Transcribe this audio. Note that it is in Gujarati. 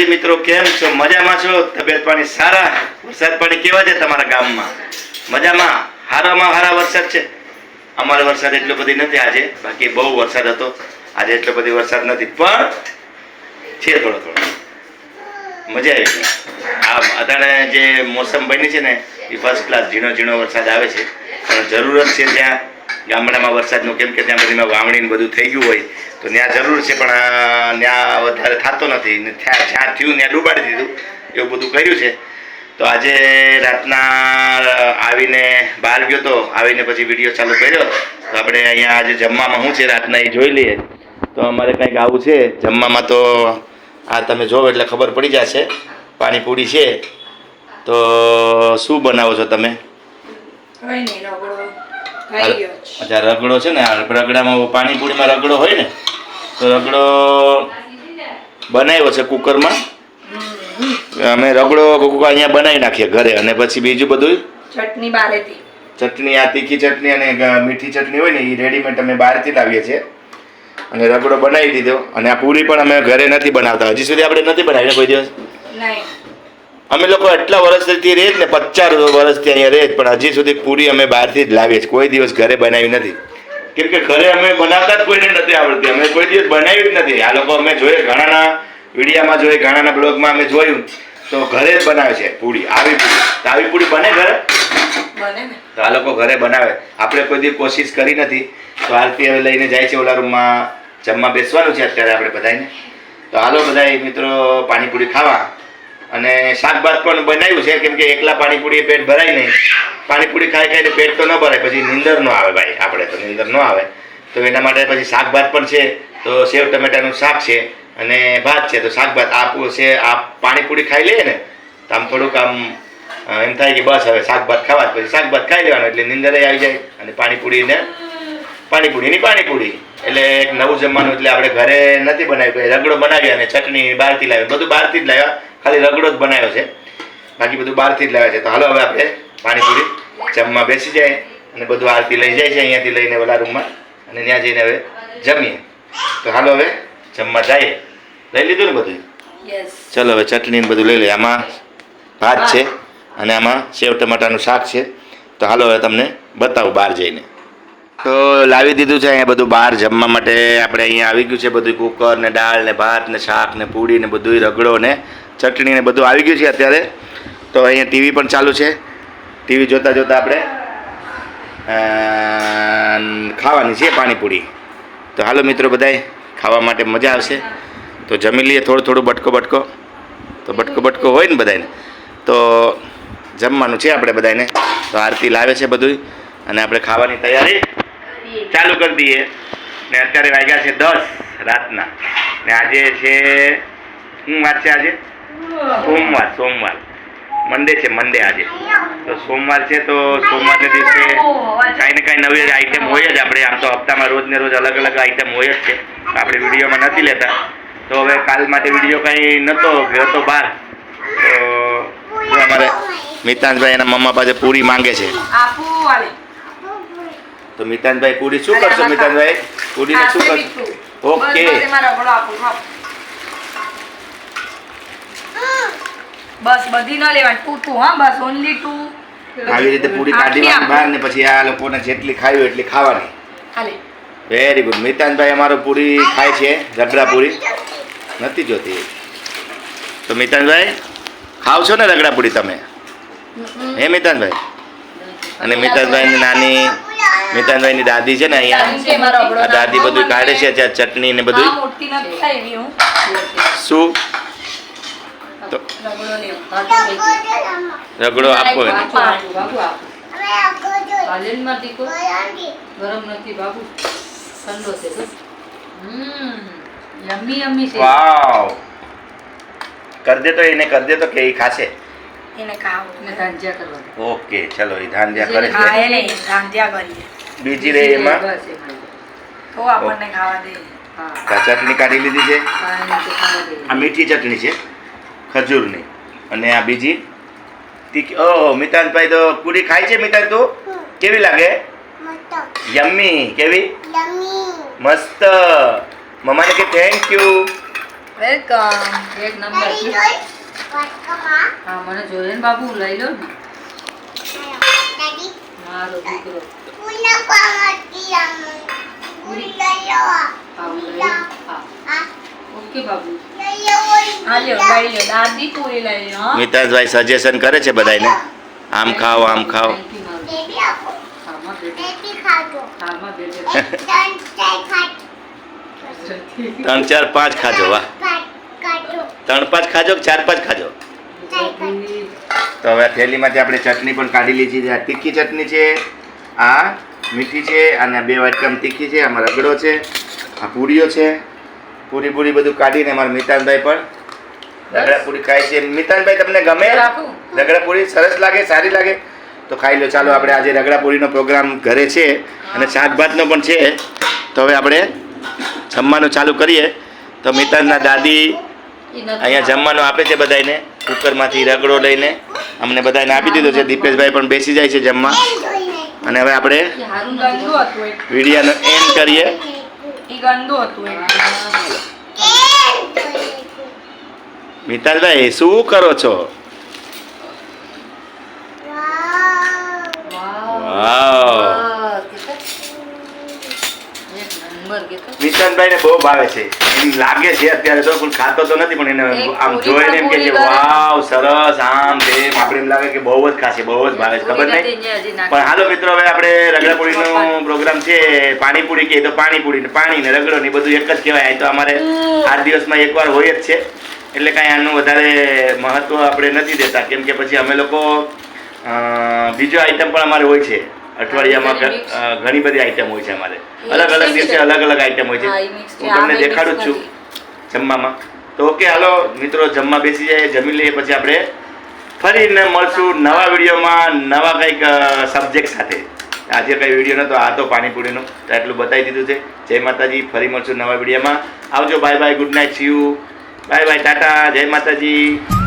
માતાજી મિત્રો, કેમ છો? મજામાં છો? તબિયત પાણી સારા? વરસાદ પાણી કેવા છે તમારા ગામમાં? મજામાં? હારામાં હારા વરસાદ છે? અમારે વરસાદ એટલો બધી નથી આજે. બાકી બહુ વરસાદ હતો. આજે એટલો બધી વરસાદ નથી. પણ છે થોડો થોડો. મજા આવી ગઈ. આ અત્યારે જે મોસમ બની છે ને, એ ફર્સ્ટ ક્લાસ ઝીણો ઝીણો વરસાદ આવે છે. પણ જરૂરત છે ત્યાં ગામડામાં વરસાદનું કેમ કે ત્યાં બધીમાં વાવણી બધું થઈ ગયું હોય, તો ત્યાં જરૂર છે, પણ ત્યાં વધારે થતો નથી. ને જ્યાં થયું, ત્યાં ડૂબાડી દીધું, એવું બધું કર્યું છે. તો આજે રાતના આવીને બહાર ગયો તો, આવીને પછી વીડિયો ચાલુ કર્યો. તો આપણે અહીંયા આજે જમવામાં શું છે, રાતના એ જોઈ લઈએ. તો અમારે કંઈક આવું છે, જમવામાં તો, આ તમે જોવો એટલે ખબર પડી જશે. પાણીપુરી છે. તો, શું બનાવો છો તમે? કઈ નહીં. અચ્છા રગડો છે ને આ રગડામાં પાણીપુરીમાં રગડો હોય ને તો રગડો બનાવ્યો છે કુકરમાં. અમે રગડો અહીંયા બનાવી નાખીએ ઘરે અને પછી બીજું બધું? ચટણી બારેથી ચટણી આ તીખી ચટણી અને મીઠી ચટણી હોય ને એ રેડીમેડ અમે બહારથી લાવીએ છીએ. અને રગડો બનાવી દીધો અને આ પૂરી પણ અમે ઘરે નથી બનાવતા. હજી સુધી આપણે નથી બનાવી કોઈ દિવસ? નહીં. અમે લોકો એટલા વર્ષથી રહે જ ને પચાસ વર્ષથી અહીંયા રહે પણ હજી સુધી પૂરી અમે બહારથી જ લાવીએ છીએ. કોઈ દિવસ ઘરે બનાવી નથી. કેમ કે ઘરે અમે બનાવતા જ કોઈને નથી આવડતી. અમે કોઈ દિવસ બનાવી જ નથી. આ લોકો અમે જોઈએ ઘણાના વિડીયામાં જોઈએ ઘણાના બ્લોગમાં અમે જોયું. તો ઘરે જ બનાવે છે પૂરી આવી પૂરી. આવી પૂરી બને ઘરે? બને ને. તો આ લોકો ઘરે બનાવે. આપણે કોઈ દી કોશિશ કરી નથી. તો આરતી હવે લઈને જાય છે ઓલા રૂમમાં જમવા બેસવાનું છે અત્યારે આપણે બધાને તો હાલો બધાય મિત્રો પાણીપુરી ખાવા. અને શાકભાત પણ બનાવ્યું છે. કેમ કે એકલા પાણીપુરી પેટ ભરાય નહીં. પાણીપુરી ખાઈ ખાઈને પેટ તો ન ભરાય, પછી નીંદર ન આવે ભાઈ. આપણે તો નીંદર ન આવે. તો એના માટે પછી શાકભાત પણ છે. તો સેવ ટમેટાનું શાક છે અને ભાત છે. તો શાકભાત આપવું છે આ પાણીપુરી ખાઈ લઈએ ને, તો આમ થોડુંક આમ એમ થાય કે બસ હવે શાકભાત ખાવા. પછી શાકભાત ખાઈ લેવાનું એટલે નીંદર આવી જાય અને પાણીપુરી ને પાણીપુરી. એટલે એક નવું જમવાનું એટલે આપણે ઘરે નથી બનાવ્યું. રગડો બનાવ્યા અને ચટણી બહારથી લાવ્યા. બધું બહારથી જ લાવ્યા. ખાલી રગડો જ બનાવ્યો છે. બાકી બધું બહારથી જ લાવ્યા છે. તો હાલો હવે આપણે પાણીપુરી જમવા બેસી જાય અને બધું આરતી લઈ જાય છે અહીંયાથી લઈને ઓલા રૂમમાં અને ત્યાં જઈને હવે જમીએ. તો હાલો હવે જમવા જઈએ. લઈ લીધું ને બધું? ચલો હવે ચટણી ને બધું લઈ લઈએ. આમાં ભાત છે અને આમાં સેવ ટમાટાનું શાક છે. તો હાલો હવે તમને બતાવું બહાર જઈને. તો લાવી દીધું છે અહીંયા બધું બહાર જમવા માટે. આપણે અહીંયા આવી ગયું છે બધું કુકર ને દાળ ને ભાત ને શાક ને પૂરી ને બધું રગડો ને ચટણી ને બધું આવી ગયું છે અત્યારે. તો અહીંયા ટીવી પણ ચાલુ છે. ટીવી જોતા જોતા આપણે ખાવાની છે પાણીપુરી. તો હાલો મિત્રો બધાય, ખાવા માટે મજા આવશે. તો જમી લઈએ થોડું થોડું બટકો બટકો. તો બટકો બટકો હોય ને બધાને તો જમવાનું છે આપણે બધાને તો આરતી લાવે છે બધું અને આપણે ખાવાની તૈયારી ચાલુ કરી દઈએ. ને અત્યારે વાગ્યા છે દસ રાતના. ને આજે છે શું વાત છે આજે? સોમવાર સોમવાર. મંડે છે મંડે આજે. તો સોમવાર છે તો સોમવારને દિવસે કાંઈ ને કાંઈ નવી આઈટમ હોય જ આપણે. આમ તો હપ્તામાં રોજ ને રોજ અલગ અલગ આઈટમ હોય જ છે. આપણે વિડીયોમાં નથી લેતા. તો હવે કાલ માટે વીડિયો કંઈ નહોતો ગયો તો બહાર. તો અમારે મિતાંશભાઈ એના મમ્મા પાસે પૂરી માંગે છે. તો મિતાંશભાઈ પૂરી શું કરશો મિતાંશભાઈ પૂરીને શું કરશો ઓકે. બસ, બધી ન લેવાની ટુ ટુ હા બસ ઓન્લી ટુ આવી રીતે પૂરી કાઢી બહાર ને પછી આ લોકોને જેટલી ખાવી એટલી ખાવાની. હાલે. વેરી ગુડ મિતાનભાઈ અમારો પૂરી ખાય છે રગડા પૂરી નથી જોતી. તો મિતાનભાઈ ખાવ છો ને રગડા પૂરી તમે હે મિતાંશભાઈ અને મિતાંશભાઈની નાની મિતાનભાઈની દાદી છે ને અહીંયા. આ દાદી બધું કાઢે છે ચટણી ને બધું શું? તો રગડો આપો એને. ગરમ નથી બાબુ. ઠંડો છે બસ. હમ. યમ્મી યમ્મી છે. વાવ. કર દે તો એને કર દે તો કે એ ખાશે. એને ખાવ. ને તાંજ્યા કરવા ઓકે ચલો એ ધાંધ્યા કરે હા એને રાંધ્યા કરીએ. બીજી રહે એમાં? તો આપણને ખાવા દે. હા. ચટણી કાઢી લીધી છે? આ મીઠી ચટણી છે. ખજૂરની. અને આ બીજી? તીખી ઓ મિતાનભાઈ તો પૂરી ખાય છે મિતાન તું? કેવી લાગે? યમ્મી. કેવી? મસ્ત. મમ્માને કે થેન્ક યુ વેલકમ એક નંબર હા મને જોઈએ ને બાબુ લઈ લો ને. મારો દીકરો. લઈ. હા. ઓકે બાબુ. આલ્યો લઈ લ્યો દાદી પૂરી લઈ લ્યો હો. મિતાજભાઈ સજેશન કરે છે બધાને આમ ખાઓ આમ ખાઓ. ત્રણ ચાર પાંચ ખાજો વાહ. ત્રણ પાંચ ખાજો કે ચાર પાંચ ખાજો? તો હવે થેલીમાંથી આપણે ચટણી પણ કાઢી લીધી છે. આ તીખી ચટણી છે આ મીઠી છે અને આ બે વાટકામ તીખી છે આમાં રગડો છે આ પૂરીઓ છે. પૂરી પૂરી બધું કાઢીને મારા મિતાનભાઈ પણ. રગડા પૂરી ખાય છે. મિતાનભાઈ તમને ગમે? રગડા પૂરી સરસ લાગે સારી લાગે? તો ખાઈ લો ચાલો આપણે આજે રગડા પૂરીનો પ્રોગ્રામ ઘરે છે અને શાકભાતનો પણ છે. તો હવે આપણે જમવાનું ચાલુ કરીએ. તો મિતાનના દાદી અહીંયા જમવાનું આપે છે બધાને કુકરમાંથી રગડો લઈને અમને બધાને આપી દીધો છે. દીપેશભાઈ પણ બેસી જાય છે જમવા. અને હવે આપણે વિડીયોનો એન્ડ કરીએ. ઈ ગંદુ હતું મિતાલભાઈ શું કરો છો? વાવ. વાવ. વાહ, કેટલા? મિતાલભાઈ ને બહુ ભાવે છે. એમ લાગે છે અત્યારે તો પણ ખાતો તો નથી પણ એને આમ જોઈને એમ કે છે વાવ સરસ આમ તેમ આપણે એમ લાગે કે બહુ જ ખાશે બહુ જ ભાવે છે. ખબર નહીં. પણ હાલો મિત્રો હવે આપણે રગડાપુરીનો પ્રોગ્રામ છે પાણીપુરી કે તો પાણીપુરી ને પાણી ને રગડો ને બધું એક જ કહેવાય. તો અમારે આઠ દિવસમાં એકવાર હોય જ છે. એટલે કાંઈ આનું વધારે મહત્વ આપણે નથી દેતા. કેમ કે પછી અમે લોકો બીજો આઈટમ પણ અમારે હોય છે. અઠવાડિયામાં ઘણી બધી આઈટમ હોય છે અમારે. અલગ અલગ દિવસે અલગ અલગ આઈટમ હોય છે. હું તમને દેખાડું જ છું જમવામાં. તો ઓકે હાલો મિત્રો જમવા બેસી જાય જમી લઈએ પછી આપણે ફરીને મળશું નવા વિડીયોમાં નવા કંઈક સબ્જેક્ટ સાથે. આજે કંઈ વીડિયો નતો આ તો પાણીપુરીનો. તો એટલું બતાવી દીધું છે. જય માતાજી ફરી મળશું નવા વિડીયોમાં. આવજો bye bye good night see you bye bye tata જય માતાજી.